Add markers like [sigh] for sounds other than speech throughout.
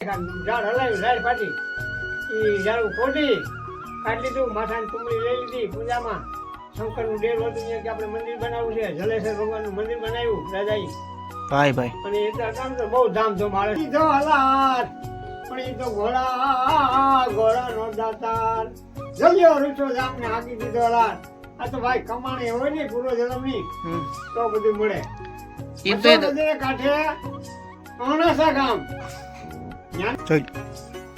ઝાડ હલાવ્યું ઝાડ ફાટી એ ઝાડું ખોટી કાઢી લીધું માથાની કુંબળી લઈ લીધી પૂજામાં. શંકરનું ડેર હતું કે આપણે મંદિર બનાવવું છે. જલેશ્વર ભગવાનનું મંદિર બનાવ્યું રાજાએ. ભાઈ ભાઈ. અને એ તો કામ તો બહુ ધામધૂમ આવે ઈ હલાર પણ એ તો ઘોડા ઘોડાનો દાતાર. જલ્યો રૂચો જામને હાકી દીધો હલાર આ તો ભાઈ કમાણી હોય ને પૂરો જન્મની. તો બધું મળે. એ તો- કાંઠે અણાસા ગામ. જોઈ.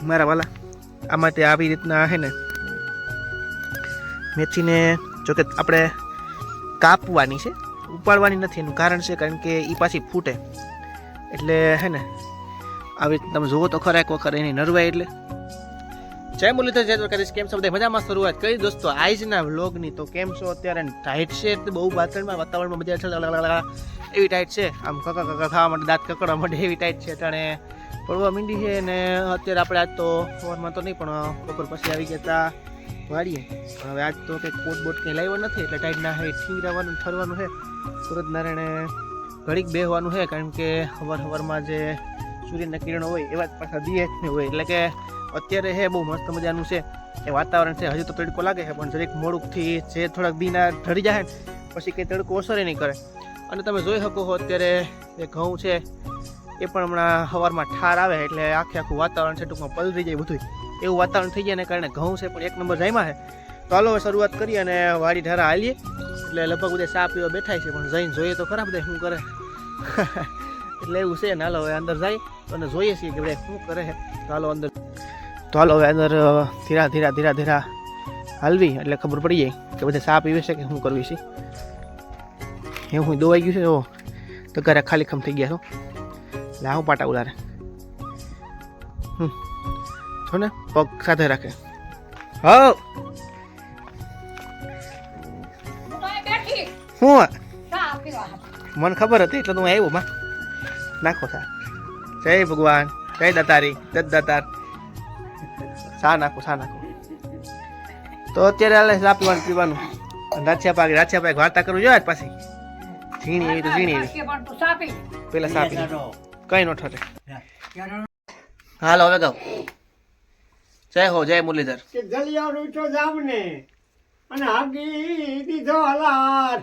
મારા વાલા, આ માટે આવી રીતના હે ને, મેથીને જોકે આપણે કાપવાની છે, ઉપાડવાની નથી એનું કારણ છે કારણ કે એ પાછી ફૂટે. એટલે હે ને, આવી રીતે તમે જુઓ તો ખરા એક વખત એની નરવાય એટલે. જય મુરલીધર, જય દ્વારકાધીશ, કેમ છો બધા? મજામાં શરૂઆત કરી. દોસ્તો, આજના વ્લોગની તો કેમ છો? અત્યારે ટાઈટ છે, એટલે બહુ વાતાવરણમાં વાતાવરણમાં મજા છે. એવી ટાઈટ છે. આમ કકા કકા ખાવા માટે, દાંત કકડવા માટે એવી ટાઈટ છે. અટાણે પડવા માંડી છે ને અત્યારે આપણે આજ તો સવારમાં તો નહીં, પણ બપોર પછી આવી ગયા તા વાળીએ પણ હવે આજ તો કંઈક કોટ બોટ કંઈ લાવ્યો નથી, એટલે ટાઈટના હે ઠીંગરાવાનું ઠરવાનું છે. સુરત નારાયણે ઘડીક બેહવાનું છે, કારણ કે હવાર હવારમાં જે સૂર્યના કિરણો હોય, એવા જ પાછા જ હોય. એટલે કે અત્યારે હે બહુ મસ્ત મજાનું છે. એ વાતાવરણ છે, હજુ તો તડકો લાગે છે, પણ જરીક મોડુંકથી જે થોડાક દીના ઢળી જાય પછી કંઈ તડકો અસર નહીં કરે. અને તમે જોઈ શકો છો અત્યારે જે ઘઉં છે એ પણ હમણાં સવારમાં ઠાર આવે એટલે આખે આખું વાતાવરણ છે, ટૂંકમાં પલરી જાય બધું એવું વાતાવરણ થઈ ગયા કારણે ઘઉં છે પણ એક નંબર જાયમાં છે. તો હાલો શરૂઆત કરીએ અને વાડી ઢારા હાલીએ. એટલે લગભગ બધા ચા પીવા બેઠા છે, પણ જઈને જોઈએ તો ખરા બધા શું કરે. એટલે એવું છે ને હાલો હવે અંદર જાય અને જોઈએ છીએ કે બધા શું કરે છે. તો હાલો અંદર. તો હાલો હવે અંદર ધીરા ધીરા ધીરા ધીરા હાલવી. એટલે ખબર પડી જાય કે બધા ચા પીવે છે કે શું કરવી છે. એવું દોવાઈ ગયું છે તો ઘરે ખાલી ખમ થઈ ગયા છો. એટલે હું પાટા ઉલારે હમ. છો ને પગ સાથે રાખે. હો બેઠી હું મને ખબર હતી એટલે તો હું આવ્યો માં. નાખો સા. જય ભગવાન જય દાતારી દત્ત દાતાર. સા નાખો સા નાખો. તો અત્યારે હાલે સા પીવાનું પીવાનું. રાછિયા પાક રાછિયા પાક વાર્તા કરવું જોઈએ પાછી? ઝીણી એવી તો ઝીણી એવી. કે પણ તું ચા પી પેલા સા પી કઈ નો ઠરે હાલો હવે ગાવ. જય હો જય મુરલીધર. કે જલિયા રૂચો જામને અને હાગી દીધો હલાર.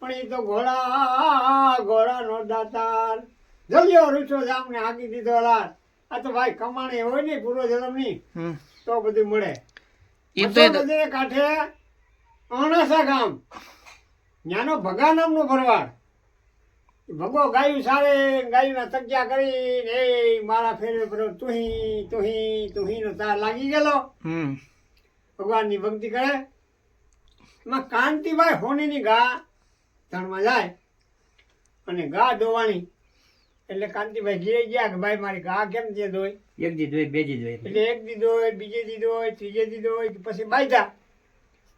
પણ એ તો ઘોડા ઘોડાનો દાતાર. જલિયો રૂચો જામને આગી દીધો હલાર. આ તો ભાઈ કમાણી હોય ને પૂર્વ જન્મની તો બધું મળે. કાંઠે અણસા ગામ. ન્યાનો ભગા નામનો ભરવાડ. ભગો ગાયું સારે ગાયુંના તજ્યા કરી એ મારા ફેરવે પર તુહી તુહી તુહી નો તાર લાગી ગયેલો. હમ. ભગવાનની ભક્તિ કરે. એમાં કાંતિભાઈ હોનીની ગા ધણમાં જાય. અને ગા ધોવાની. એટલે કાંતિભાઈ ઘીરે ગયા કે ભાઈ મારી ગા કેમ છે ધોઈ? એક દી ધોઈ બે દી ધોઈ એટલે. એક દીધો ધોઈ બીજે દીધો ધોઈ ત્રીજે દીધો હોય પછી બાંધ્યા.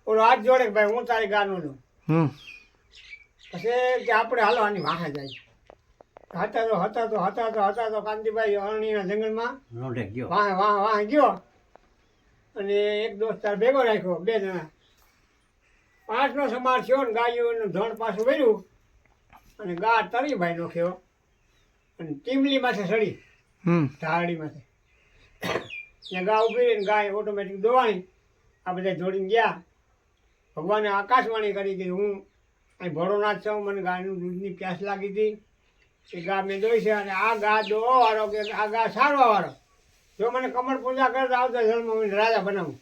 ઓલો હાથ જોડે કે ભાઈ હું તારી ગાનો દઉં પછી કે આપણે હાલો આની વાહે જાય. હતા તો હતા તો હતા તો હતા તો કાંતિભાઈ અરણીના જંગલમાં ગયો. વાહ વાહ વાહ ગયો. અને એક દોસ્તાર ભેગો રાખ્યો બે જણા. પાંચનો સમાર થયો ને ગાયોનું ધણ પાછું ભર્યું. અને ગા તરી ભાઈ નોખ્યો. અને ટીમલી માથે સડી. હમ. ધારડી માથે. ત્યાં ગા ઊભી રહીને ગાય ઓટોમેટિક દોવાણી. આ બધા જોડીને ગયા. ભગવાને આકાશવાણી કરી કે હું અહીં ભોળોનાથ છું મને ગાયનું દૂધની પ્યાસ લાગી હતી. એ ગા મેં દોઈ છે અને આ ગા દોવા વાળો કે આ ગા સારવા વાળો. જો મને કમળ પૂજા કરે તો આવતા જન્મ રાજા બનાવું.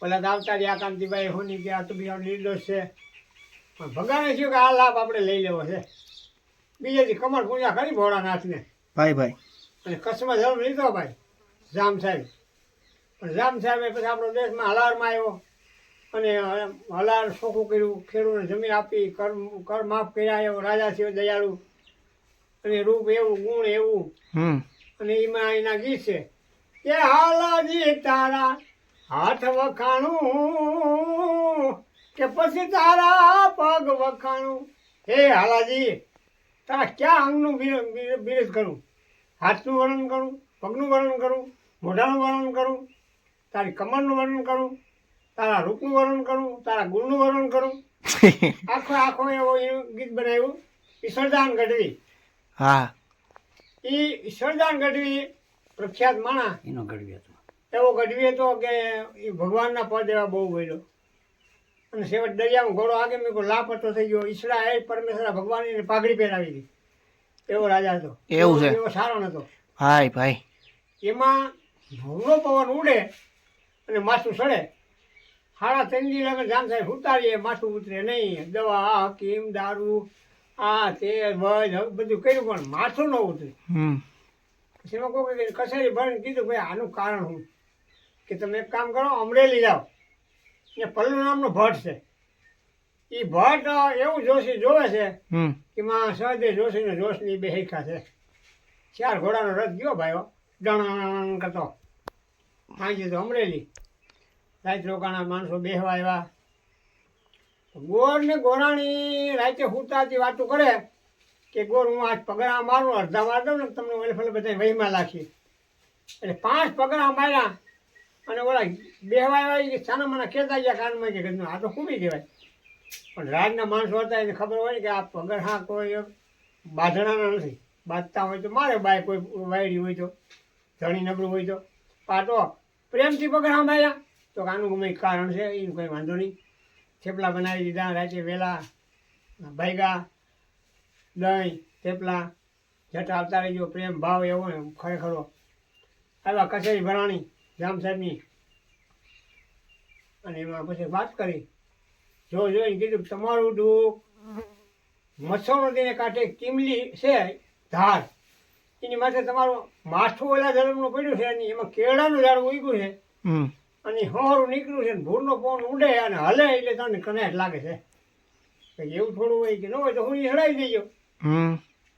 પેલા દાવતા રહ્યા કાંતિભાઈ હોની કે આ તો બીજા નિર્દોષ છે. પણ ભગવાને થયું કે આ લાભ આપણે લઈ લેવો છે. બીજેથી કમળ પૂજા કરી ભોળાનાથને. ભાઈ ભાઈ. અને કચ્છમાં જન્મ લીધો ભાઈ જામ સાહેબ. પણ જામ સાહેબે પછી આપણો દેશમાં હલારમાં આવ્યો. અને હલાર ચોખ્ખું કર્યું ખેડૂતને જમીન આપી કર કર માફ કર્યા એવો રાજા છે દયાળુ. અને રૂપ એવું ગુણ એવું. અને એમાં એના ગીત છે કે હાલાજી તારા હાથ વખાણું કે પછી તારા પગ વખાણું? હે હાલાજી તારા ક્યાં અંગનું બિર- બિર- બિરજ કરું? હાથનું વર્ણન કરું પગનું વર્ણન કરું મોઢાનું વર્ણન કરું તારી કમરનું વર્ણન કરું? તારા રૂપનું વર્ણન કરું તારા ગુણનું વર્ણન કરું. [laughs] આખો આખો એવો ગીત બનાવ્યું. ઈશ્વરદાન ગઢવી. હા. એ ઈશ્વરદાન ગઢવી પ્રખ્યાત માણા એનો ગઢવી હતો. એવો ગઢવી હતો કે એ ભગવાનના પદ એવા બહુ બોલ્યો. અને છેવટ દરિયામાં ઘોડો આગે મેં કોઈ લાપતો થઈ ગયો. ઈશ્વરા એ પરમેશ્વરા ભગવાન એને પાઘડી પહેરાવી હતી એવો રાજા હતો. એવું છે. એવો સારો નતો ભાઈ ભાઈ. એમાં ભૂલો પવન ઉડે અને માથું સડે. હાડા તંદી લગન જામ સાહેબ ઉતારીએ માથું ઉતરે નહીં. દવા આ હકીમ દારૂ આ તે બધું કર્યું પણ માથું ન ઉતરે. હમ. પછી એમાં કોઈ કસેરી ભરીને કીધું ભાઈ આનું કારણ શું? કે તમે એક કામ કરો અમરેલી જાઓ. ને પલ્લુ નામનો ભટ્ટ છે. એ ભટ્ટ એવું જોશી જોવે છે કે માં સહજે જોશીને જોશની બે હેખા છે. ચાર ઘોડાનો રથ ગયો ભાઈઓ ડણ કરતો. માંગી તો અમરેલી. રાત રોકાણા માણસો બેહવા આવ્યા. ગોર ને ગોરાણી રાતે હુતાતી વાતો કરે કે ગોળ હું આજ પગડા મારું, અડધા માર દઉં ને તમને ઓલે ફલે બધા વહીમાં લાખી. એટલે પાંચ પગડા માર્યા અને ઓલા બેહવા આવ્યા કે સાના મને કહેતા ગયા કાનમાં કે આ તો ખૂબી કહેવાય. પણ રાજના માણસો હતા એને ખબર હોય કે આ પગર હા કોઈ બાંધણાના નથી. બાંધતા હોય તો મારે બાય કોઈ વાયડી હોય તો, ધણી નબળું હોય તો. પાટો પ્રેમથી પગર હા માર્યા. તો આનું કંઈ કારણ છે, એનું કંઈ વાંધો નહીં. થેપલા બનાવી દીધા, રાતે વહેલા ભાઈગા દહીં, થેપલા, જટા આવતા રહીજો, પ્રેમ, ભાવ એવો ને ખરેખરો. આવ્યા કચેરી ભરાણી, જામ સાહેબની. અને એમાં પછી વાત કરી. જો જોઈને કીધું તમારું દુઃખ મચ્છરો તેને કાંઠે કિમલી છે, ધાર. એની માથે તમારું માથું ઓલા ધર્મનું પડ્યું છે, અને એમાં કેળાનું ઝાડ ઉગ્યું છે. અને હોરું નીકળ્યું છે ને ભૂરનો પવન ઉડે અને હલે એટલે તમને કનેટ લાગે છે. એવું થોડું હોય કે ન હોય તો હું હડાવી દેજો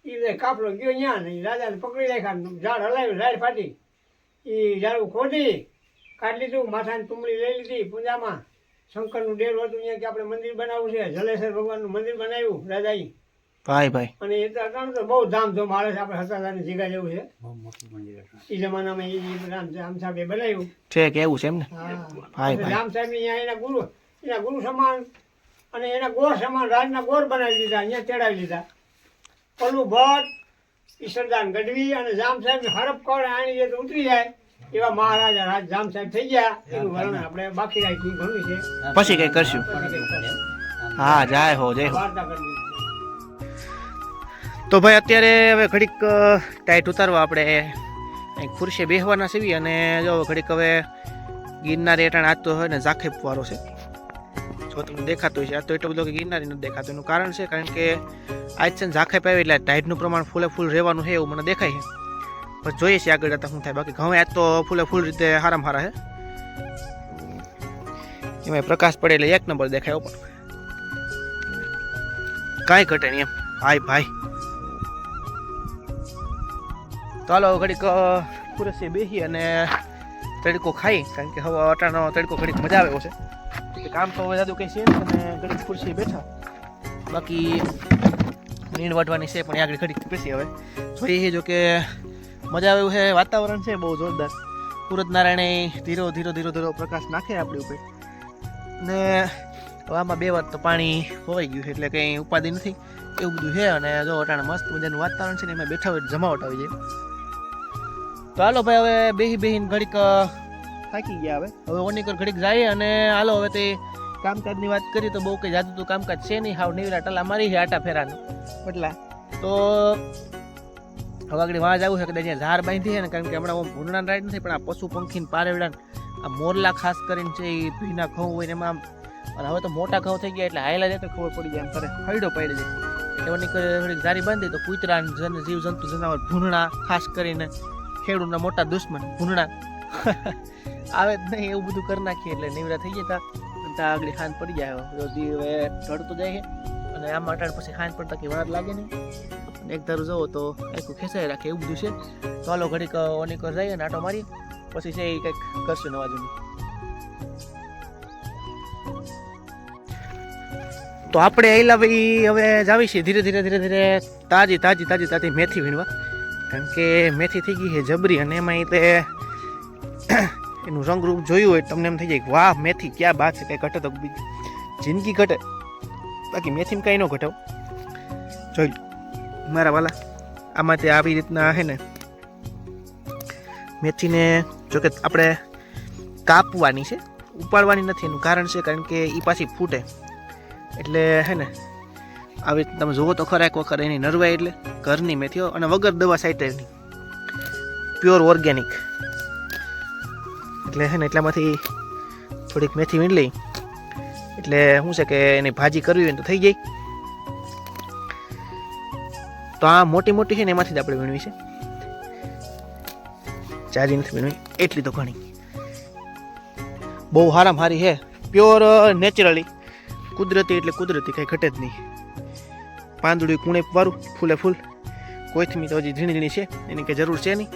એ કાફલો ગયો ત્યાં ને રાજાને પકડી રાખ્યા ઝાડ હલાવ્યું ઝાડ ફાટી. એ ઝાડું ખોદી કાઢી લીધું માથાની તુમડી લઈ લીધી પૂજામાં. શંકરનું ડેર હતું અહીંયા કે આપણે મંદિર બનાવવું છે જલેશ્વર ભગવાનનું મંદિર બનાવ્યું રાજાએ. ભાઈ ભાઈ. અને એ તો તો બહુ ધામધૂમ આવે છે આપણે હતાદાની જીગા જેવું છે. એ જમાનામાં એ રામ રામ સાહેબે બનાવ્યું. છે કે એવું છે એમ ને? ભાઈ, ભાઈ. રામ સાહેબ અહીંયા એના ગુરુ એના ગુરુ સમાન અને એના ગોર સમાન રાજના ગોર બનાવી દીધા અહીંયા તેડાવી લીધા. પલ્લુ ભટ્ટ ઈશ્વરદાન ગઢવી અને જામ સાહેબ હરફ કોળ આણી જે તો ઉતરી જાય. એવા મહારાજા રાજ જામ સાહેબ થઈ ગયા. એનું વર્ણન આપણે બાકી રાખ્યું ઘણું છે. પછી કઈ કરશું. હા જાય હો જય હો. વાર્તા કરી દીધી. તો ભાઈ અત્યારે હવે ઘડીક ટાઈટ ઉતારવા આપણે અહીં ખુરશી બેહવાના સીવી અને જો ઘડીક હવે ગિરનાર એટાણ આજ હોય ને ઝાખેપ વાળો છે. જો તમને દેખાતું છે આ તો એટલો બધો કે ગિરનારી નથી દેખાતું. એનું કારણ છે કારણ કે આજ છે ને ઝાખેપ આવી એટલે ટાઈટનું પ્રમાણ ફૂલે ફૂલ રહેવાનું છે એવું મને દેખાય છે. પણ જોઈએ છીએ આગળ જતા શું થાય. બાકી ઘઉં આજ તો ફૂલે ફૂલ રીતે હારામ હારા છે. એમાં પ્રકાશ પડે એટલે એક નંબર દેખાય પણ. કાંઈ ઘટે નહીં એમ. ભાઈ ભાઈ. હાલો, ઘડીક ખુરશી બેસી અને તડકો ખાઈ, કારણ કે હવે અટાણો તડકો ઘડીક મજા આવ્યો છે. કામ તો જાદુ કંઈ છે અને ઘડીક ખુરશી બેઠા. બાકી નીંદ વાટવાની છે, પણ આગળ ઘડીક બેસી હવે. જોઈએ જો કે મજા આવે એવું છે, વાતાવરણ છે, બહુ જોરદાર. સૂરજનારાયણે ધીરો ધીરો ધીરો ધીરો પ્રકાશ નાખે આપણી ઉપર. ને હવે આમાં બે વાર તો પાણી હોવાઈ ગયું છે, એટલે કંઈ ઉપાધિ નથી. એવું બધું છે, અને જો અટાણે મસ્ત મજાનું વાતાવરણ છે ને, એમાં બેઠા હોય જમાવટ આવી જાય. તો હાલો ભાઈ હવે બેહી બેહીને ઘડીક થાકી ગયા હવે. હવે ઓનીકર ઘડીક જાય અને હાલો હવે તે કામકાજની વાત કરી તો બહુ કંઈ જાદુ તો કામકાજ છે નહીં. હાવ નીવરા ટલા મારી છે આટા ફેરાનું. બદલા તો હવે આગળ વાં આવું છે કદાચ અહીંયા ઝાર બાંધી છે ને કારણ કે હમણાં હું ભૂંડણા રાઈડ નથી પણ આ પશુ પંખીને પારેવડા આ મોરલા ખાસ કરીને છે એ ભીના ઘઉં હોય ને એમાં અને હવે તો મોટા ઘઉં થઈ ગયા એટલે હાયલા જાય તો ખબર પડી જાય એમ કરે હૈડો પડી જાય એટલે કરે થોડીક જારી બાંધી તો કૂતરા જીવ જંતુ જનાવર ભૂંડણા ખાસ કરીને ખેડૂતના મોટા દુશ્મન, ભૂંડણા. [laughs] આવે જ નહીં, એવું બધું કરી નાખીએ એટલે નીવડા થઈ જતા ત્યાં આગળ ખાંડ પડી જાય રોજી હવે ઢળતો જાય અને આમ અટાણ પછી ખાંડ પડતા કે વાર લાગે નહીં. અને એક ધારું જવો તો આખું ખેંચાઈ રાખે એવું બધું છે. હાલો ઘડીક ઓની કર જઈએ ને આટો મારી પછી છે એ કંઈક કરશું નવા જૂનું. તો આપણે અહીલા ભાઈ હવે જાવી છીએ ધીરે ધીરે ધીરે ધીરે તાજી તાજી તાજી તાજી મેથી વીણવા. કારણ કે મેથી થઈ ગઈ છે જબરી અને એમાં તે [coughs] એનું રંગરૂપ જોયું હોય તમને એમ થઈ જાય કે વાહ, મેથી ક્યાં બાત છે કંઈ ઘટે તો જિંદગી ઘટે. બાકી મેથીમાં કાંઈ ન ઘટે જોઈ. મારા વાલા, આમાં તે આવી રીતના છે ને. મેથીને જોકે આપણે કાપવાની છે, ઉપાડવાની નથી એનું કારણ છે, કારણ કે એ પાછી ફૂટે. એટલે હે ને આવી તમે જુઓ તો ખરા એક વખત એની નરવાઈ એટલે ઘરની મેથીઓ અને વગર દવા સાઈટેની પ્યોર ઓર્ગેનિક એટલે હે ને એટલામાંથી થોડીક મેથી વીણ લઈ. એટલે શું છે કે એની ભાજી કરવી હોય તો થઈ જાય તો આ મોટી મોટી છે ને એમાંથી જ આપણે વીણવી છે. ચારી નથી વીણવી, એટલી તો ઘણી. બહુ હારામ હારી છે. પ્યોર નેચરલી કુદરતી એટલે કુદરતી, કંઈ ઘટે જ નહીં. પાંદડું કુણે વારું, ફૂલે ફૂલ. કોથમી તો હજી ઝીણી ઝીણી છે, એની કંઈ જરૂર છે નહીં.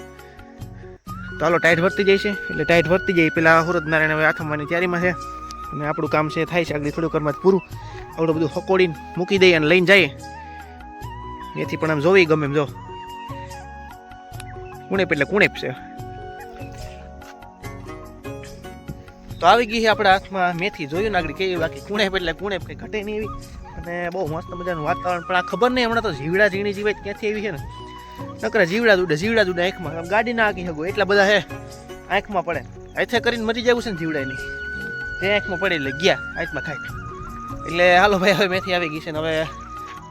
તો હાલો, ટાઈટ વર્તી જાય છે, એટલે ટાઈટ વર્તી જાય, પેલા હુરદ નારાયણ હવે આથમવાની તૈયારીમાં છે. અને આપણું કામ છે, થાય છે, આગળ થોડું કરમાં પૂરું. આવડું બધું હકોડીને મૂકી દઈએ અને લઈને જઈએ. એથી પણ આમ જોવી ગમે એમ જો. કુણેપ એટલે કુણેપ છે. તો આવી ગઈ છે આપણા હાથમાં મેથી, જોયું ને આગળ કેવી બાકી કુણેપ એટલે કુણેપ કંઈ ઘટે નહીં એવી. અને બહુ મસ્ત મજાનું વાતાવરણ. પણ આ ખબર નહીં, હમણાં તો જીવડા ઝીણી જીવે ક્યાંથી આવી છે ને? નકર જીવડા ઉડે જીવડા ઉડે આંખમાં. આમ ગાડી ના આંકી શકો, એટલા બધા હે, આંખમાં પડે. આથે કરીને મરી જવું છે ને જીવડાની તે આંખમાં પડે એટલે ગયા આંખમાં ખાય. એટલે હાલો ભાઈ, હવે મેથી આવી ગઈ છે ને હવે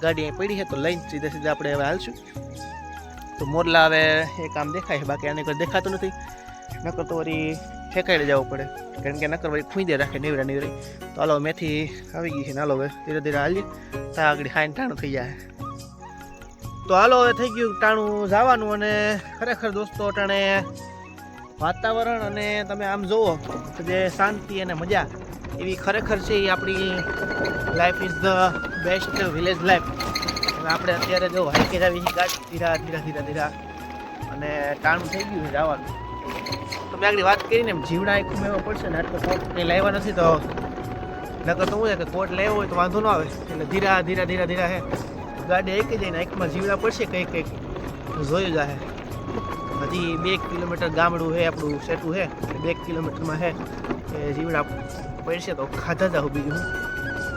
ગાડી અહીં પડી છે, તો લઈને સીધે સીધા આપણે હવે હાલશું. તો મોરલા હવે એ કામ દેખાય છે, બાકી આને કોઈ દેખાતું નથી. નકર તો વળી ઠેકાઈ જવું પડે. કારણ કે નકર વળી ખૂંદે રાખે નેવરા નેવરી. તો હાલો, મેથી આવી ગઈ છે ને હાલો હવે. ધીરે ધીરે હાલી ત્યાં આગળ ખાઈને ટાણું થઈ જાય. તો હાલો, હવે થઈ ગયું ટાણું જવાનું અને ખરેખર દોસ્તો, ટાણે વાતાવરણ અને તમે આમ જુઓ તો જે શાંતિ અને મજા એવી ખરેખર છે એ આપણી life is the best village life આપણે અત્યારે જો હાઈકે આવી ગાડી, ધીરા ધીરા ધીરા ધીરા. અને ટાણું થઈ ગયું છે જવાનું. તો મેં આગળ વાત કરીને જીવડા એક મેળવો પડશે ને આટલો કોટ કંઈ લાવ્યા નથી તો નકર તો શું છે કે કોટ લેવો હોય તો વાંધો ન આવે. એટલે ધીરા ધીરા ધીરા ધીરા હે. ગાડી એક જઈને એકમાં જીવડા પડશે કંઈક કંઈક. જોયું જાહે હજી બે કિલોમીટર ગામડું છે આપણું સેટું છે બે કિલોમીટરમાં હે એ જીવડા પડશે તો ખાધા જાઉં બીજું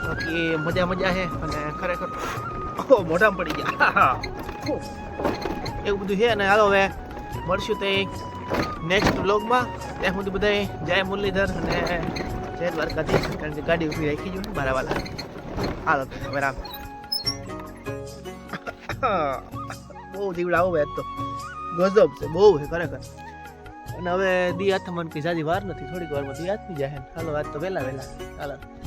બાકી મજા મજા છે અને ખરેખર ઓહો મોઢામાં પડી ગયા. [laughs] એવું બધું છે અને હાલો હવે મળશું તે નેક્સ્ટ વ્લોગમાં ત્યાં સુધી બધા જય મુરલીધર અને જય દ્વારકાધીશ કારણ કે ગાડી ઊભી રાખી જોઉં મારા વાલા. હાલો બરાબર બહુ દીવડાવો આવું તો. ગજબ છે, બહુ છે ખરેખર. અને હવે દી હાથ કે જાજી વાર નથી, થોડીક વારમાં દી હાથમી જાય. હાલો, આજ તો વહેલા વહેલા. હાલો.